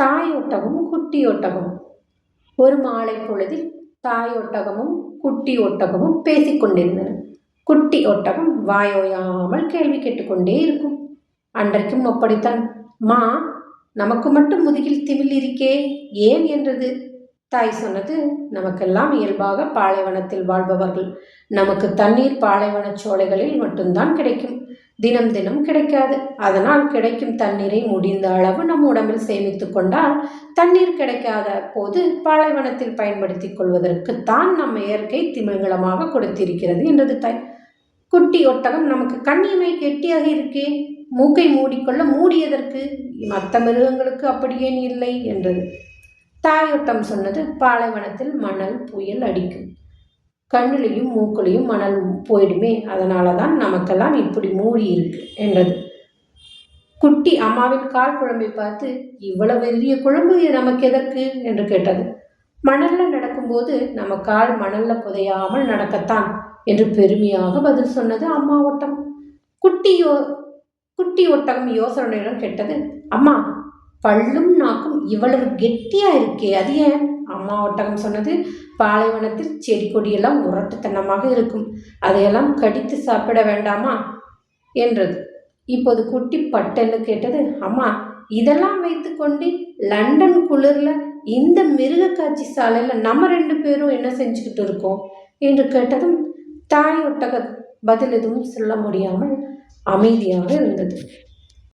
தாய் குட்டி ஒட்டகமும் ஒரு மாலை பொழுதில் தாய் ஒட்டகமும் குட்டி ஒட்டகமும் பேசிக்கொண்டிருந்தன குட்டி ஒட்டகம் வாயோயாமல் கேள்வி கேட்டுக்கொண்டே இருக்கும். அன்றைக்கும் அப்படித்தான். மா நமக்கு மட்டும் முதுகில் திமில் இருக்கே ஏன்? என்றது. தாய் சொன்னது நமக்கெல்லாம் இயல்பாக பாலைவனத்தில் வாழ்பவர்கள். நமக்கு தண்ணீர் பாலைவனச் சோலைகளில் மட்டும்தான் கிடைக்கும். தினம் தினம் கிடைக்காது. அதனால் கிடைக்கும் தண்ணீரை முடிந்த அளவு நம் உடம்பில் சேமித்து கொண்டால் தண்ணீர் கிடைக்காத போது பாலைவனத்தில் பயன்படுத்தி கொள்வதற்கு தான் நம்ம இயற்கை திமிங்கலமாக கொடுத்திருக்கிறது என்றது தாய் குட்டி ஒட்டகம் நமக்கு கண்ணியமை கெட்டியாக இருக்கே. மூக்கை மூடிக்கொள்ள மூடியதற்கு மற்ற மிருகங்களுக்கு அப்படியேன் இல்லை? என்றது. தாயோட்டம் சொன்னது பாலைவனத்தில் மணல் புயல் அடிக்கும். கண்ணுலையும் மூக்குலையும் மணல் போயிடுமே. அதனால தான் நமக்கெல்லாம் இப்படி மூடி இருக்கு என்றது. குட்டி அம்மாவின் கால் குழம்பை பார்த்து இவ்வளவு பெரிய குழம்பு நமக்கு எதற்கு? என்று கேட்டது. மணலில் நடக்கும்போது நம்ம கால் மணலில் புதையாமல் நடக்கத்தான் என்று பெருமையாக பதில் சொன்னது அம்மா ஓட்டம். குட்டி யோ குட்டி ஒட்டகம் யோசனையுடன் கேட்டது அம்மா பல்லும் நாக்கும் இவ்வளவு கெட்டியா இருக்கே அது ஏன்? அம்மா ஒட்டகம் சொன்னது பாலைவனத்தில் செடி கொடியெல்லாம் முரட்டுத்தனமாக இருக்கும். அதையெல்லாம் கடித்து சாப்பிட வேண்டாமா? என்றது. இப்போது குட்டி பட்டன்னு கேட்டது அம்மா இதெல்லாம் வைத்துக்கொண்டு லண்டன் குளிரில் இந்த மிருக காட்சி சாலையில் நம்ம ரெண்டு பேரும் என்ன செஞ்சுக்கிட்டு இருக்கோம்? என்று கேட்டதும் தாய் ஒட்டக பதில் எதுவும் சொல்ல முடியாமல் அமைதியாக இருந்தது.